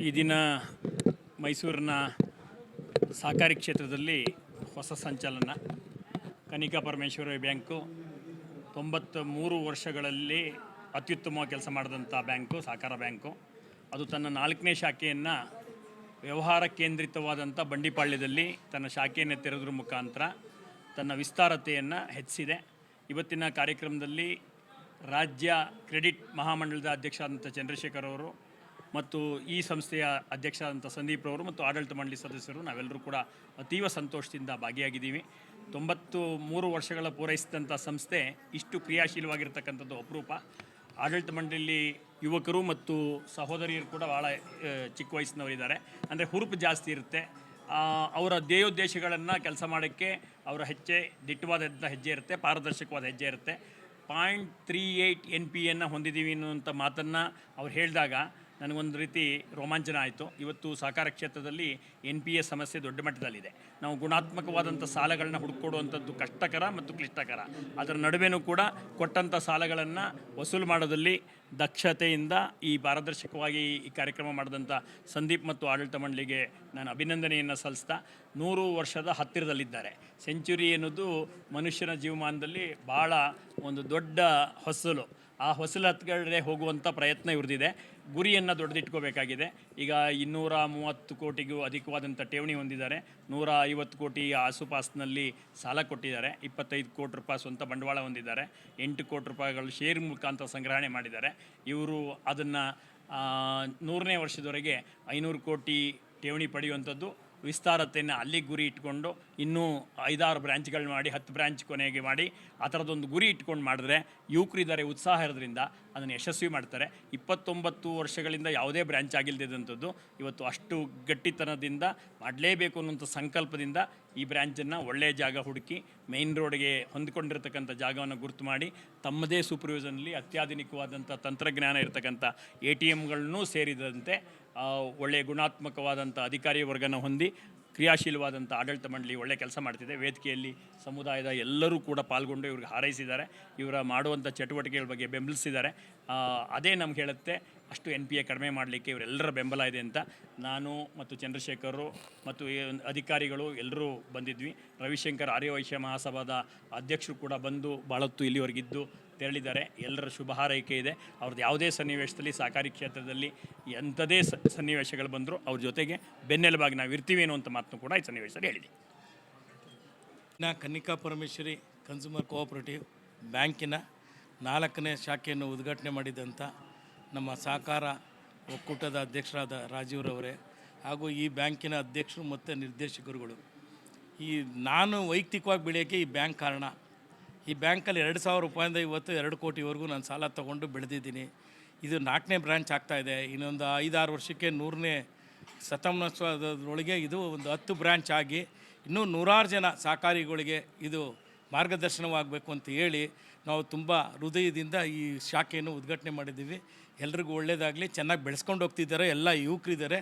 ಈ ದಿನ ಮೈಸೂರಿನ ಸಹಕಾರಿ ಕ್ಷೇತ್ರದಲ್ಲಿ ಹೊಸ ಸಂಚಲನ. ಕನಿಕಾ ಪರಮೇಶ್ವರಿ ಬ್ಯಾಂಕು ತೊಂಬತ್ತ ಮೂರು ವರ್ಷಗಳಲ್ಲಿ ಅತ್ಯುತ್ತಮ ಕೆಲಸ ಮಾಡಿದಂಥ ಬ್ಯಾಂಕು, ಸಹಕಾರ ಬ್ಯಾಂಕು. ಅದು ತನ್ನ ನಾಲ್ಕನೇ ಶಾಖೆಯನ್ನು ವ್ಯವಹಾರ ಕೇಂದ್ರಿತವಾದಂಥ ಬಂಡಿಪಾಳ್ಯದಲ್ಲಿ ತನ್ನ ಶಾಖೆಯನ್ನು ತೆರೆದ್ರ ಮುಖಾಂತರ ತನ್ನ ವಿಸ್ತಾರತೆಯನ್ನು ಹೆಚ್ಚಿಸಿದೆ. ಇವತ್ತಿನ ಕಾರ್ಯಕ್ರಮದಲ್ಲಿ ರಾಜ್ಯ ಕ್ರೆಡಿಟ್ ಮಹಾಮಂಡಲದ ಅಧ್ಯಕ್ಷರಾದಂಥ ಚಂದ್ರಶೇಖರ್ ಅವರು ಮತ್ತು ಈ ಸಂಸ್ಥೆಯ ಅಧ್ಯಕ್ಷರಾದಂಥ ಸಂದೀಪ್ ಅವರು ಮತ್ತು ಆಡಳಿತ ಮಂಡಳಿ ಸದಸ್ಯರು ನಾವೆಲ್ಲರೂ ಕೂಡ ಅತೀವ ಸಂತೋಷದಿಂದ ಭಾಗಿಯಾಗಿದ್ದೀವಿ. ತೊಂಬತ್ತು ಮೂರು ವರ್ಷಗಳ ಪೂರೈಸಿದಂಥ ಸಂಸ್ಥೆ ಇಷ್ಟು ಕ್ರಿಯಾಶೀಲವಾಗಿರ್ತಕ್ಕಂಥದ್ದು ಅಪರೂಪ. ಆಡಳಿತ ಮಂಡಳಿಯಲ್ಲಿ ಯುವಕರು ಮತ್ತು ಸಹೋದರಿಯರು ಕೂಡ ಭಾಳ ಚಿಕ್ಕ ವಯಸ್ಸಿನವರಿದ್ದಾರೆ. ಅಂದರೆ ಹುರುಪು ಜಾಸ್ತಿ ಇರುತ್ತೆ. ಅವರ ಧ್ಯೇಯೋದ್ದೇಶಗಳನ್ನು ಕೆಲಸ ಮಾಡೋಕ್ಕೆ ಅವರ ಹೆಜ್ಜೆ, ದಿಟ್ಟವಾದಂಥ ಹೆಜ್ಜೆ ಇರುತ್ತೆ, ಪಾರದರ್ಶಕವಾದ ಹೆಜ್ಜೆ ಇರುತ್ತೆ. Point three eight N P ಎನ್ನು ಹೊಂದಿದ್ದೀವಿ ಅನ್ನುವಂಥ ಮಾತನ್ನು ಅವ್ರು ಹೇಳಿದಾಗ ನನಗೊಂದು ರೀತಿ ರೋಮಾಂಚನ ಆಯಿತು. ಇವತ್ತು ಸಹಕಾರ ಕ್ಷೇತ್ರದಲ್ಲಿ ಎನ್ ಪಿ ಎ ಸಮಸ್ಯೆ ದೊಡ್ಡ ಮಟ್ಟದಲ್ಲಿದೆ. ನಾವು ಗುಣಾತ್ಮಕವಾದಂಥ ಸಾಲಗಳನ್ನ ಹುಡುಕೊಡುವಂಥದ್ದು ಕಷ್ಟಕರ ಮತ್ತು ಕ್ಲಿಷ್ಟಕರ. ಅದರ ನಡುವೆನೂ ಕೂಡ ಕೊಟ್ಟಂಥ ಸಾಲಗಳನ್ನು ವಸೂಲು ಮಾಡೋದಲ್ಲಿ ದಕ್ಷತೆಯಿಂದ ಈ ಪಾರದರ್ಶಕವಾಗಿ ಈ ಕಾರ್ಯಕ್ರಮ ಮಾಡಿದಂಥ ಸಂದೀಪ್ ಮತ್ತು ಆಡಳಿತ ಮಂಡಳಿಗೆ ನಾನು ಅಭಿನಂದನೆಯನ್ನು ಸಲ್ಲಿಸ್ತಾ ನೂರು ವರ್ಷದ ಹತ್ತಿರದಲ್ಲಿದ್ದಾರೆ. ಸೆಂಚುರಿ ಎನ್ನುವುದು ಮನುಷ್ಯನ ಜೀವಮಾನದಲ್ಲಿ ಭಾಳ ಒಂದು ದೊಡ್ಡ ಹೊಸಲು. ಆ ಹೊಸಲು ಹತ್ಗಡೆ ಹೋಗುವಂಥ ಪ್ರಯತ್ನ ಇವ್ರದ್ದಿದೆ. ಗುರಿಯನ್ನು ದೊಡ್ಡದಿಟ್ಕೋಬೇಕಾಗಿದೆ ಈಗ ಇನ್ನೂರ ಮೂವತ್ತು ಕೋಟಿಗೂ ಅಧಿಕವಾದಂಥ ಠೇವಣಿ ಹೊಂದಿದ್ದಾರೆ. ನೂರ ಐವತ್ತು ಕೋಟಿ ಆಸುಪಾಸಿನಲ್ಲಿ ಸಾಲ ಕೊಟ್ಟಿದ್ದಾರೆ. ಇಪ್ಪತ್ತೈದು ಕೋಟಿ ರೂಪಾಯಿ ಸ್ವಂತ ಬಂಡವಾಳ ಹೊಂದಿದ್ದಾರೆ. ಎಂಟು ಕೋಟಿ ರೂಪಾಯಿಗಳು ಶೇರ್ ಮುಖಾಂತರ ಸಂಗ್ರಹಣೆ ಮಾಡಿದ್ದಾರೆ. ಇವರು ಅದನ್ನು ನೂರನೇ ವರ್ಷದವರೆಗೆ ಐನೂರು ಕೋಟಿ ಠೇವಣಿ ಪಡೆಯುವಂಥದ್ದು. ವಿಸ್ತಾರತೆಯನ್ನು ಅಲ್ಲಿ ಗುರಿ ಇಟ್ಕೊಂಡು ಇನ್ನೂ ಐದಾರು ಬ್ರ್ಯಾಂಚ್ಗಳು ಮಾಡಿ, ಹತ್ತು ಬ್ರ್ಯಾಂಚ್ ಕೊನೆಗೆ ಮಾಡಿ, ಆ ಥರದೊಂದು ಗುರಿ ಇಟ್ಕೊಂಡು ಮಾಡಿದ್ರೆ ಯುವಕರಿದ್ದಾರೆ ಉತ್ಸಾಹ ಇರೋದ್ರಿಂದ ಅದನ್ನು ಯಶಸ್ವಿ ಮಾಡ್ತಾರೆ. ಇಪ್ಪತ್ತೊಂಬತ್ತು ವರ್ಷಗಳಿಂದ ಯಾವುದೇ ಬ್ರ್ಯಾಂಚ್ ಆಗಿಲ್ಲದಂಥದ್ದು ಇವತ್ತು ಅಷ್ಟು ಗಟ್ಟಿತನದಿಂದ ಮಾಡಲೇಬೇಕು ಅನ್ನೋಂಥ ಸಂಕಲ್ಪದಿಂದ ಈ ಬ್ರ್ಯಾಂಚನ್ನು ಒಳ್ಳೆಯ ಜಾಗ ಹುಡುಕಿ, ಮೈನ್ ರೋಡ್ಗೆ ಹೊಂದಿಕೊಂಡಿರ್ತಕ್ಕಂಥ ಜಾಗವನ್ನು ಗುರುತು ಮಾಡಿ, ತಮ್ಮದೇ ಸೂಪರ್ವಿಷನಲ್ಲಿ ಅತ್ಯಾಧುನಿಕವಾದಂಥ ತಂತ್ರಜ್ಞಾನ ಇರತಕ್ಕಂಥ ಎ ಟಿ ಎಮ್ಗಳನ್ನೂ ಸೇರಿದಂತೆ ಒಳ್ಳೆಯ ಗುಣಾತ್ಮಕವಾದಂಥ ಅಧಿಕಾರಿ ವರ್ಗನ ಹೊಂದಿ ಕ್ರಿಯಾಶೀಲವಾದಂಥ ಆಡಳಿತ ಮಂಡಳಿ ಒಳ್ಳೆ ಕೆಲಸ ಮಾಡ್ತಿದೆ. ವೇದಿಕೆಯಲ್ಲಿ ಸಮುದಾಯದ ಎಲ್ಲರೂ ಕೂಡ ಪಾಲ್ಗೊಂಡು ಇವ್ರಿಗೆ ಹಾರೈಸಿದ್ದಾರೆ. ಇವರ ಮಾಡುವಂಥ ಚಟುವಟಿಕೆಗಳ ಬಗ್ಗೆ ಬೆಂಬಲಿಸಿದ್ದಾರೆ. ಅದೇ ನಮ್ಗೆ ಹೇಳುತ್ತೆ ಅಷ್ಟು ಎನ್ ಪಿ ಎ ಕಡಿಮೆ ಮಾಡಲಿಕ್ಕೆ ಇವರೆಲ್ಲರ ಬೆಂಬಲ ಇದೆ ಅಂತ ನಾನು ಮತ್ತು ಚಂದ್ರಶೇಖರರು ಮತ್ತು ಅಧಿಕಾರಿಗಳು ಎಲ್ಲರೂ ಬಂದಿದ್ವಿ. ರವಿಶಂಕರ್ ಆರ್ಯವೈಶ್ಯ ಮಹಾಸಭಾದ ಅಧ್ಯಕ್ಷರು ಕೂಡ ಬಂದು ಬಾಳತ್ತು ಇಲ್ಲಿವರೆಗಿದ್ದು ತೆರಳಿದ್ದಾರೆ. ಎಲ್ಲರ ಶುಭ ಹಾರೈಕೆ ಇದೆ. ಅವ್ರದ್ದು ಯಾವುದೇ ಸನ್ನಿವೇಶದಲ್ಲಿ ಸಹಕಾರಿ ಕ್ಷೇತ್ರದಲ್ಲಿ ಎಂಥದೇ ಸನ್ನಿವೇಶಗಳು ಬಂದರೂ ಅವ್ರ ಜೊತೆಗೆ ಬೆನ್ನೆಲುಬಾಗಿ ನಾವು ಇರ್ತೀವಿ ಅಂತ ಮಾತನ್ನು ಕೂಡ ಈ ಸನ್ನಿವೇಶದಲ್ಲಿ ಹೇಳಿದೆ ನಾ ಕನ್ನಿಕಾ ಪರಮೇಶ್ವರಿ ಕನ್ಸ್ಯೂಮರ್ ಕೋಆಪರೇಟಿವ್ ಬ್ಯಾಂಕಿನ ನಾಲ್ಕನೇ ಶಾಖೆಯನ್ನು ಉದ್ಘಾಟನೆ ಮಾಡಿದಂಥ ನಮ್ಮ ಸಹಕಾರ ಒಕ್ಕೂಟದ ಅಧ್ಯಕ್ಷರಾದ ರಾಜೀವ್ರವರೇ ಹಾಗೂ ಈ ಬ್ಯಾಂಕಿನ ಅಧ್ಯಕ್ಷರು ಮತ್ತು ನಿರ್ದೇಶಕರುಗಳು. ಈ ನಾನು ವೈಯಕ್ತಿಕವಾಗಿ ಬೆಳೆಯೋಕ್ಕೆ ಈ ಬ್ಯಾಂಕ್ ಕಾರಣ. ಈ ಬ್ಯಾಂಕಲ್ಲಿ ಎರಡು ಸಾವಿರ ರೂಪಾಯಿಂದ ಇವತ್ತು ಎರಡು ಕೋಟಿವರೆಗೂ ನಾನು ಸಾಲ ತಗೊಂಡು ಬೆಳೆದಿದ್ದೀನಿ. ಇದು ನಾಲ್ಕನೇ ಬ್ರ್ಯಾಂಚ್ ಆಗ್ತಾಯಿದೆ ಇನ್ನೊಂದು ಐದಾರು ವರ್ಷಕ್ಕೆ ನೂರನೇ ಶತಮಾನೋತ್ಸವದೊಳಗೆ ಇದು ಒಂದು ಹತ್ತು ಬ್ರ್ಯಾಂಚ್ ಆಗಿ ಇನ್ನೂ ನೂರಾರು ಜನ ಸಹಕಾರಿಗಳಿಗೆ ಇದು ಮಾರ್ಗದರ್ಶನವಾಗಬೇಕು ಅಂತ ಹೇಳಿ ನಾವು ತುಂಬ ಹೃದಯದಿಂದ ಈ ಶಾಖೆಯನ್ನು ಉದ್ಘಾಟನೆ ಮಾಡಿದ್ದೀವಿ. ಎಲ್ರಿಗೂ ಒಳ್ಳೆಯದಾಗಲಿ ಚೆನ್ನಾಗಿ ಬೆಳೆಸ್ಕೊಂಡು ಹೋಗ್ತಿದ್ದಾರೆ. ಎಲ್ಲ ಯುವಕರಿದ್ದಾರೆ.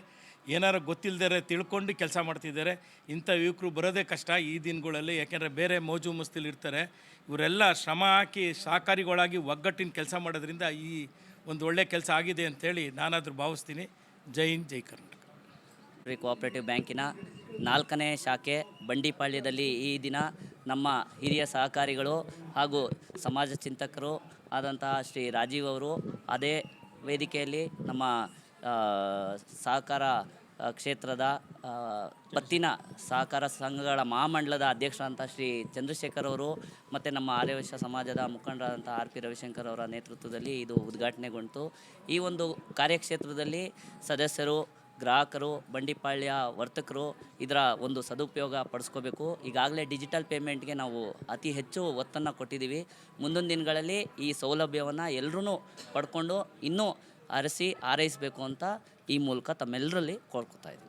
ಏನಾರು ಗೊತ್ತಿಲ್ಲದರೆ ತಿಳ್ಕೊಂಡು ಕೆಲಸ ಮಾಡ್ತಿದ್ದಾರೆ. ಇಂಥ ಯುವಕರು ಬರೋದೇ ಕಷ್ಟ ಈ ದಿನಗಳಲ್ಲಿ. ಯಾಕೆಂದರೆ ಬೇರೆ ಮೋಜು ಮಸ್ತಿಲಿ ಇರ್ತಾರೆ. ಇವರೆಲ್ಲ ಶ್ರಮ ಹಾಕಿ ಸಹಕಾರಿಗಳಾಗಿ ಒಗ್ಗಟ್ಟಿನ ಕೆಲಸ ಮಾಡೋದ್ರಿಂದ ಈ ಒಂದು ಒಳ್ಳೆ ಕೆಲಸ ಆಗಿದೆ ಅಂತೇಳಿ ನಾನಾದರೂ ಭಾವಿಸ್ತೀನಿ. ಜೈ ಹಿಂದ್, ಜೈ ಕರ್ನಾಟಕ. ಕೋಆಪರೇಟಿವ್ ಬ್ಯಾಂಕಿನ ನಾಲ್ಕನೇ ಶಾಖೆ ಬಂಡಿಪಾಳ್ಯದಲ್ಲಿ ಈ ದಿನ ನಮ್ಮ ಹಿರಿಯ ಸಹಕಾರಿಗಳು ಹಾಗೂ ಸಮಾಜ ಚಿಂತಕರು ಆದಂತಹ ಶ್ರೀ ರಾಜೀವ್ ಅವರು, ಅದೇ ವೇದಿಕೆಯಲ್ಲಿ ನಮ್ಮ ಸಹಕಾರ ಕ್ಷೇತ್ರದ ಪತ್ತಿನ ಸಹಕಾರ ಸಂಘಗಳ ಮಹಾಮಂಡಲದ ಅಧ್ಯಕ್ಷರಾದಂಥ ಶ್ರೀ ಚಂದ್ರಶೇಖರ್ ಅವರು ಮತ್ತು ನಮ್ಮ ಆರ್ಯವಶ್ಯ ಸಮಾಜದ ಮುಖಂಡರಾದಂಥ ಆರ್ ಪಿ ರವಿಶಂಕರ್ ಅವರ ನೇತೃತ್ವದಲ್ಲಿ ಇದು ಉದ್ಘಾಟನೆಗೊಂಡಿತು. ಈ ಒಂದು ಕಾರ್ಯಕ್ಷೇತ್ರದಲ್ಲಿ ಸದಸ್ಯರು ಗ್ರಾಹಕರು, ಬಂಡಿಪಾಳ್ಯ ವರ್ತಕರು ಇದರ ಒಂದು ಸದುಪಯೋಗ ಪಡಿಸ್ಕೋಬೇಕು. ಈಗಾಗಲೇ ಡಿಜಿಟಲ್ ಪೇಮೆಂಟ್ಗೆ ನಾವು ಅತಿ ಹೆಚ್ಚು ಒತ್ತನ್ನು ಕೊಟ್ಟಿದ್ದೀವಿ. ಮುಂದಿನ ದಿನಗಳಲ್ಲಿ ಈ ಸೌಲಭ್ಯವನ್ನು ಎಲ್ಲರೂ ಪಡ್ಕೊಂಡು ಇನ್ನೂ ಅರಸಿ, ಆರೈಸಬೇಕು ಅಂತ ಈ ಮೂಲಕ ತಮ್ಮೆಲ್ಲರಲ್ಲಿ ಕೋರ್ಕೊತಾ ಇದ್ದೀನಿ.